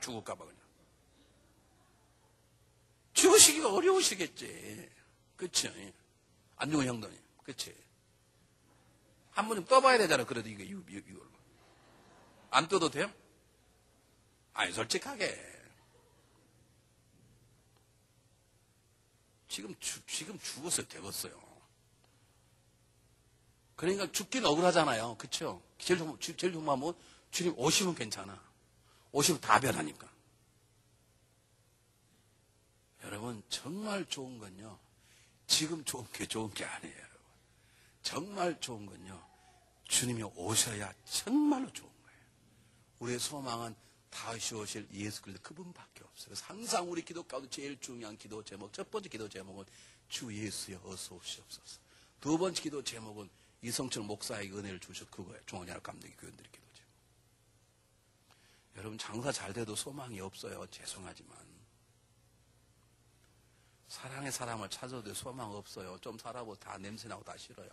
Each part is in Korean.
죽을까봐 그냥. 죽으시기가 어려우시겠지. 그치? 안중근 형도님. 그치? 한 번 좀 떠봐야 되잖아. 그래도 이거, 이거, 이걸. 안 떠도 돼요? 아니, 솔직하게. 지금, 죽, 지금 죽었어요. 되겠어요. 그러니까 죽긴 억울하잖아요. 그쵸? 제일 제일 좋은 마음은 주님 오시면 괜찮아. 오시면 다 변하니까. 여러분, 정말 좋은 건요. 지금 좋은 게 좋은 게 아니에요, 여러분. 정말 좋은 건요. 주님이 오셔야 정말로 좋은 거예요. 우리의 소망은 다시 오실 예수 그리스도 그분밖에 없어요. 항상 우리 기도 가운데 제일 중요한 기도 제목, 첫 번째 기도 제목은 주 예수여 어서 오시옵소서. 두 번째 기도 제목은 이성철 목사에게 은혜를 주셔 그거예요. 중원연합 감독이 교인들의 기도죠. 여러분 장사 잘 돼도 소망이 없어요. 죄송하지만 사랑의 사람을 찾아도 소망 없어요. 좀 살아보고 다 냄새나고 다 싫어요.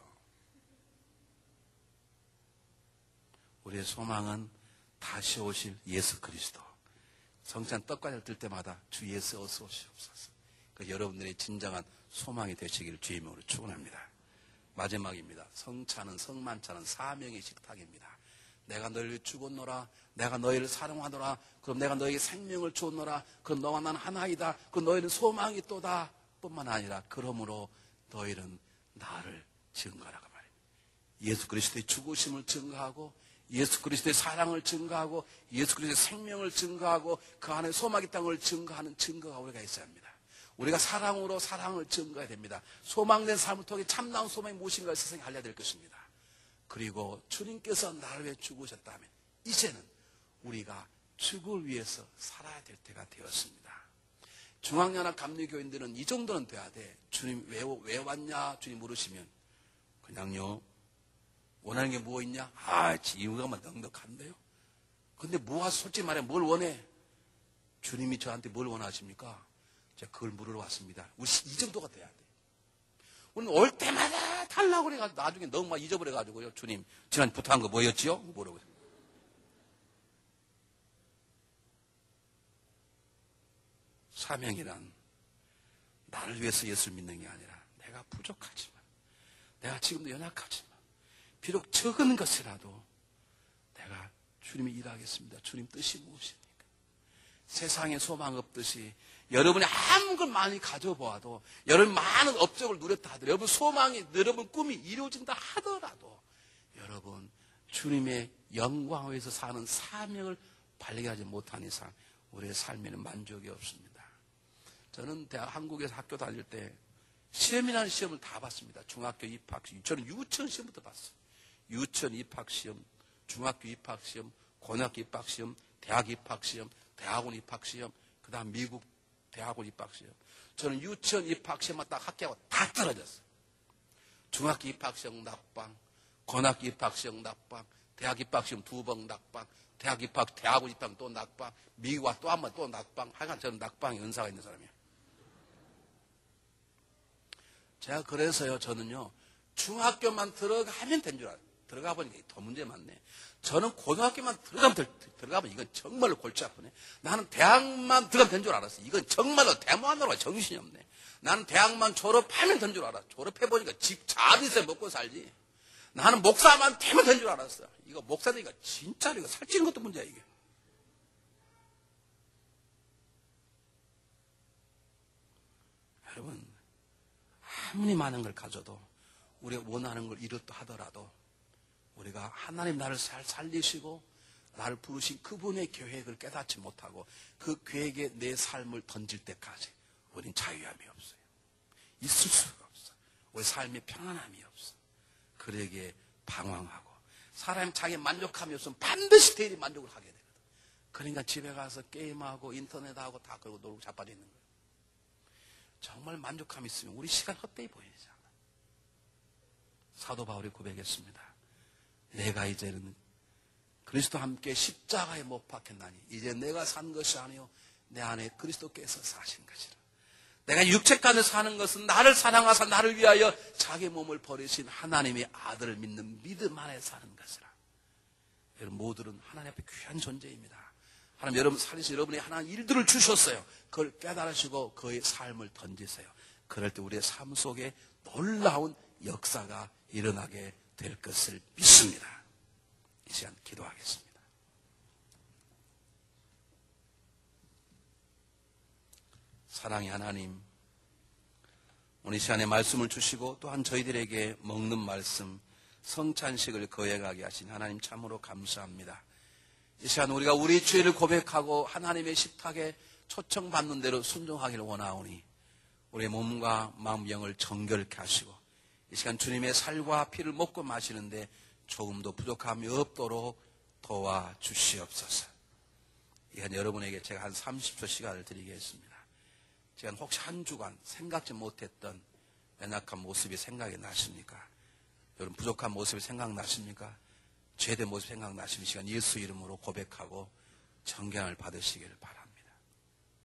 우리의 소망은 다시 오실 예수 그리스도. 성찬 떡과를 뜰 때마다 주 예수 어서 오시옵소서. 그 여러분들의 진정한 소망이 되시기를 주의 이름으로 축원합니다. 마지막입니다. 성찬은 성만찬은 사명의 식탁입니다. 내가 너희를 죽었노라. 내가 너희를 사랑하노라. 그럼 내가 너에게 생명을 주었노라. 그럼 너와 나는 하나이다. 그럼 너희는 소망이 또다. 뿐만 아니라 그러므로 너희는 나를 증거하라고 말입니다. 예수 그리스도의 죽으심을 증거하고 예수 그리스도의 사랑을 증거하고 예수 그리스도의 생명을 증거하고 그 안에 소망의 땅을 증거하는 증거가 우리가 있어야 합니다. 우리가 사랑으로 사랑을 증거해야 됩니다. 소망된 삶을 통해 참나온 소망이 무엇인가 세상에 알려야 될 것입니다. 그리고 주님께서 나를 위해 죽으셨다면 이제는 우리가 죽을 위해서 살아야 될 때가 되었습니다. 중앙연합 감리교인들은 이 정도는 돼야 돼. 주님 왜, 왜 왔냐? 주님 물으시면 그냥요. 원하는 게 뭐 있냐? 아, 이유가 막 넉넉한데요. 근데 뭐가 솔직히 말해 뭘 원해? 주님이 저한테 뭘 원하십니까? 제가 그걸 물으러 왔습니다. 우리 이 정도가 돼야 돼. 우리는 올 때마다 달라고 그래가지고 나중에 너무 막 잊어버려가지고요. 주님, 지난 부탁한 거 뭐였지요? 뭐라고. 사명이란 나를 위해서 예수를 믿는 게 아니라 내가 부족하지만 내가 지금도 연약하지만 비록 적은 것이라도 내가 주님이 일하겠습니다. 주님 뜻이 무엇입니까? 세상에 소망 없듯이 여러분이 아무것 많이 가져보아도 여러분 많은 업적을 누렸다 하더라도 여러분 소망이 여러분 꿈이 이루어진다 하더라도 여러분 주님의 영광을 위해서 사는 사명을 발견하지 못한 이상 우리의 삶에는 만족이 없습니다. 저는 대학 한국에서 학교 다닐 때 시험이라는 시험을 다 봤습니다. 중학교 입학 시험. 저는 유치원 시험부터 봤어요. 유치원 입학 시험, 중학교 입학 시험, 고등학교 입학 시험, 대학 입학 시험, 대학원 입학 시험, 그 다음 미국 대학원 입학 시험. 저는 유치원 입학 시험만 딱 합격하고 다 떨어졌어요. 중학교 입학 시험 낙방, 고등학교 입학 시험 낙방, 대학 입학 시험 두 번 낙방, 대학 입학, 대학원 입학 또 낙방, 미국 와 또 한 번 또 낙방. 하여간 저는 낙방에 은사가 있는 사람이에요. 제가 그래서요, 저는요, 중학교만 들어가면 된 줄 알아요. 들어가 보니까 더 문제 많네. 저는 고등학교만 들어가면 들, 들어가면 이건 정말로 골치 아프네. 나는 대학만 들어가면 된 줄 알았어. 이건 정말로 대모하느라 정신이 없네. 나는 대학만 졸업하면 된 줄 알아. 졸업해보니까 집 자리에서 먹고 살지. 나는 목사만 되면 된 줄 알았어. 이거 목사들이가 진짜 이거 살찌는 것도 문제야, 이게. 여러분, 아무리 많은 걸 가져도 우리가 원하는 걸 이뤘다 하더라도 우리가 하나님 나를 잘 살리시고 나를 부르신 그분의 계획을 깨닫지 못하고 그 계획에 내 삶을 던질 때까지 우린 자유함이 없어요. 있을 수가 없어. 우리 삶에 평안함이 없어. 그에게 방황하고 사람이 자기 만족함이 없으면 반드시 대리 만족을 하게 되거든. 그러니까 집에 가서 게임하고 인터넷하고 다 그러고 놀고 자빠져 있는 거예요. 정말 만족함이 있으면 우리 시간 헛되이 보이잖아. 사도 바울이 고백했습니다. 내가 이제는 그리스도 함께 십자가에 못 박혔나니 이제 내가 산 것이 아니요 내 안에 그리스도께서 사신 것이라. 내가 육체간에 사는 것은 나를 사랑하사 나를 위하여 자기 몸을 버리신 하나님의 아들을 믿는 믿음 안에 사는 것이라. 여러분 모두는 하나님 앞에 귀한 존재입니다. 하나님 여러분 살리신 여러분이 하나 일들을 주셨어요. 그걸 깨달으시고 그의 삶을 던지세요. 그럴 때 우리의 삶 속에 놀라운 역사가 일어나게 될 것을 믿습니다. 이 시간 기도하겠습니다. 사랑의 하나님, 오늘 이 시간에 말씀을 주시고 또한 저희들에게 먹는 말씀, 성찬식을 거행하게 하신 하나님 참으로 감사합니다. 이 시간 우리가 우리 죄를 고백하고 하나님의 식탁에 초청받는 대로 순종하기를 원하오니 우리의 몸과 마음 영을 정결케 하시고 이 시간 주님의 살과 피를 먹고 마시는데 조금도 부족함이 없도록 도와 주시옵소서. 이건 여러분에게 제가 한 30초 시간을 드리겠습니다. 제가 혹시 한 주간 생각지 못했던 연약한 모습이 생각이 나십니까? 여러분 부족한 모습이 생각나십니까? 죄된 모습 생각나시는 시간 예수 이름으로 고백하고 정경을 받으시기를 바랍니다.